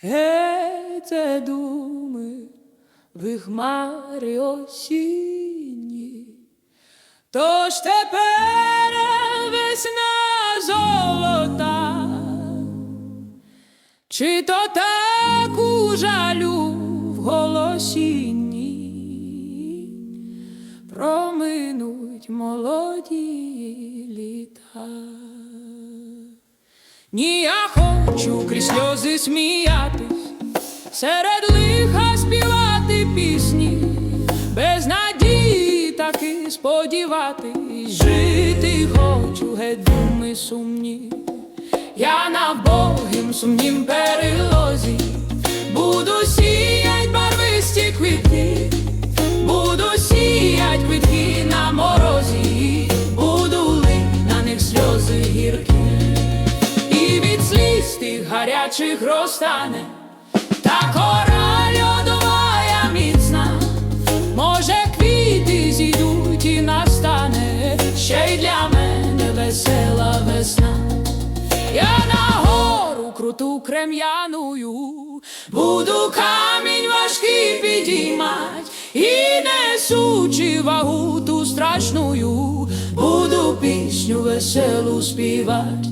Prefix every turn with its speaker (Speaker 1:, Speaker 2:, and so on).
Speaker 1: Це думи в хмарі осінні. Тож тепер весна золота, чи то так у жалю в голосінні проминуть молоді літа. Ні, я хочу крізь сльози сміятись, серед лиха співати пісні, без надії таки сподіватись, жити хочу, геть думи сумні. Я на вбогім сумнім перелозі, буду сіять барвисті квітки, буду сіять квітки на морозі, буду лить на них сльози гіркі від сліз тих гарячих розтане, та кора льодовая міцна, може, квіти зійдуть і настане, ще й для мене весела весна. Я на гору круту крем'яную, буду камінь важкий підіймать, і несучи вагу ту страшную, буду пісню веселу співать.